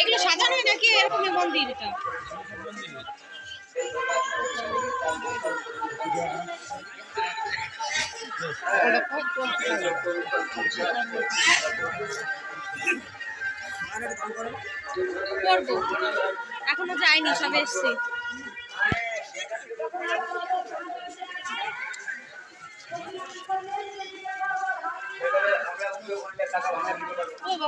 এগুলো সাজানো নাকি এরকমই মন্দির করব এখনও যাইনি সবে এসছি ও বাবা হরিতা শান্ত মতো বসে আছে।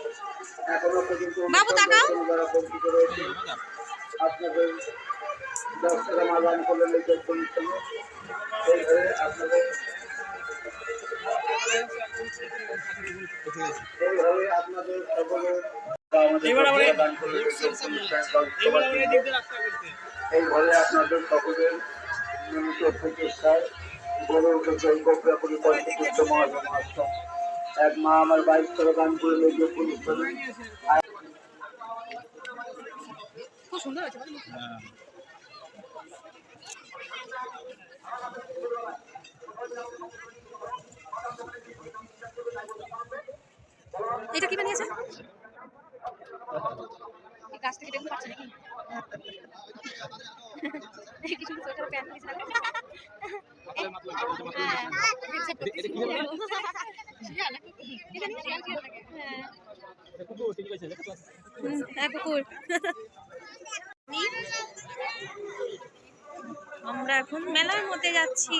বাবু, তাকাও। আপনাদের দশ টাকা মা দান করলেন এই এইভাবে আপনাদের এইভাবে আপনাদের সকলের। এইভাবে আপনাদের সকলের নিয়মিত প্রচেষ্টায় গড়ে উঠেছে এই মহাজন আশ্রম এক মা আমার বাইশ টাকা দান করে লেগে খুব সুন্দর হয়েছে এটা কি বানিয়েছে? এই গাছ থেকে দেখতে পাচ্ছি নাকি? কি সুন্দর সোয়েটার প্যান্ট হ্যাঁ। আমরা এখন মেলার মধ্যে যাচ্ছি।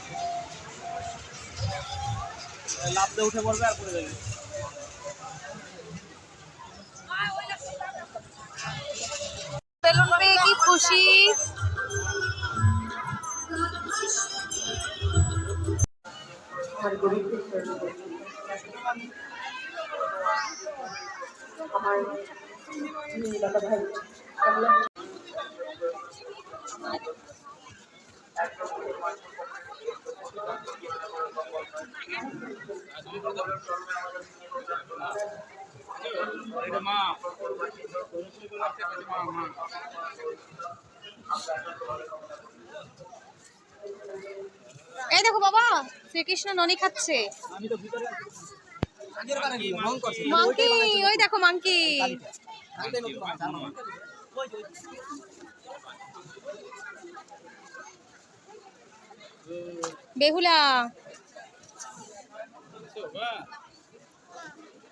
লাভটা উঠে পড়বে আর পড়ে যাবে। বেলুন পেয়ে কি খুশি? এটা মা মা মা এই দেখো বাবা শ্রীকৃষ্ণ ননি খাচ্ছে। মাংকি ওই দেখো মাংকি বেহুলা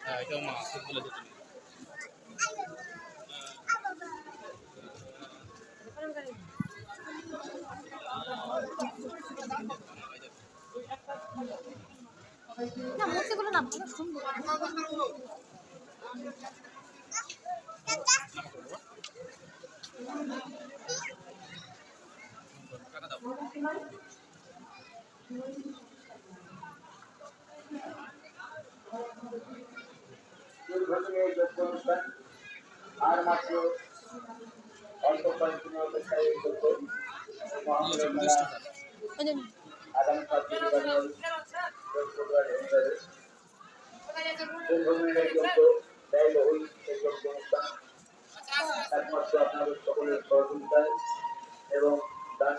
হ্যাঁ এটা মা বলেছ তুমি না মূর্তিগুলো না ভালো অনুষ্ঠান অল্প আগামী যোগ্য ব্যয়বহুল এই অনুষ্ঠান একমাত্র আপনাদের সকলের সহযোগিতায় এবং দান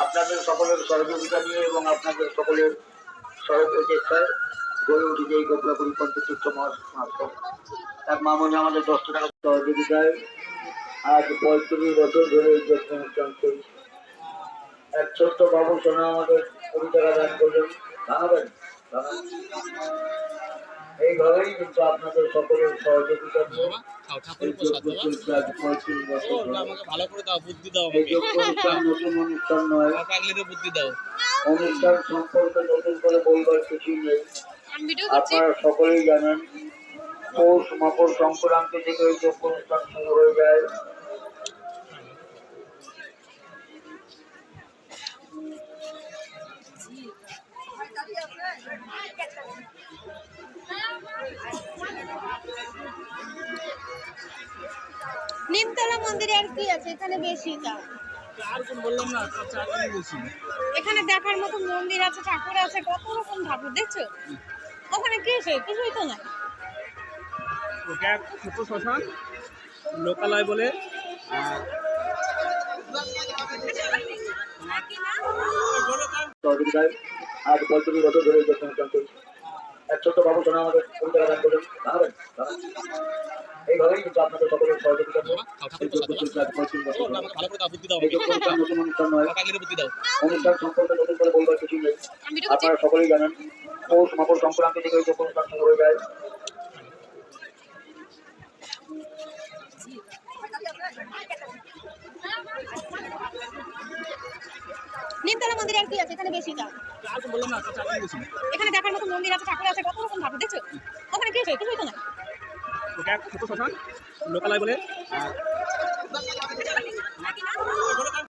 আপনাদের সকলের সহযোগিতা নিয়ে এবং আপনাদের সকলের সহযোগিতায় গড়ে উঠেছে এই গোপলা পরিপন্থ উচ্চ মহাসমাজ এক মামনি আমাদের দশ টাকা সহযোগিতায় আজ পঁয়ত্রিশ বছর ধরে এই যজ্ঞ অনুষ্ঠান চলছে। এক ছোট্ট বাবু সোনা আমাদের কুড়ি টাকা দান করলেন। জানাবেন? জানাবেন। এইভাবেই কিন্তু আপনাদের সকলের সহযোগিতা এই করে এই অনুষ্ঠান সম্পর্কে নতুন করে বলবার কিছুই নেই। আমি ভিডিও করছি। আপনারা সকলেই জানেন পৌষ মকর সংক্রান্তি থেকে এই অনুষ্ঠান শুরু হয়ে যায়। নিমতলা মন্দিরে আর কি আছে? এখানে বেশি দাম। বেশি এখানে দেখার মতো মন্দির আছে ঠাকুর আছে কত রকম ঠাকুর দেখছ? ওখানে কি আছে কিছুই তো নাই। ওটা এক ছোট শ্মশান লোকালয় বলে আজ পঁয়ত্রিশ বছর ধরে এক ছোট্ট আমাদের কুড়ি টাকা দান করলেন জানাবেন জানাবেন। এইভাবেই কিন্তু আপনাদের সকলের সহযোগিতা অনুষ্ঠান নতুন সম্পর্কে করে বলবার নেই। আপনারা সকলেই জানেন পৌষ মকর সংক্রান্তি থেকে যজ্ঞ অনুষ্ঠান শুরু হয়ে যায়। নিমতলা মন্দিরে আর কি আছে? এখানে বেশি দাম। না এখানে দেখার মতো মন্দির আছে ঠাকুর আছে কত রকম ঠাকুর দেখছ? ওখানে কি আছে? কিছুই তো নাই ওটা ছোট শ্মশান লোকালয় বলে। আর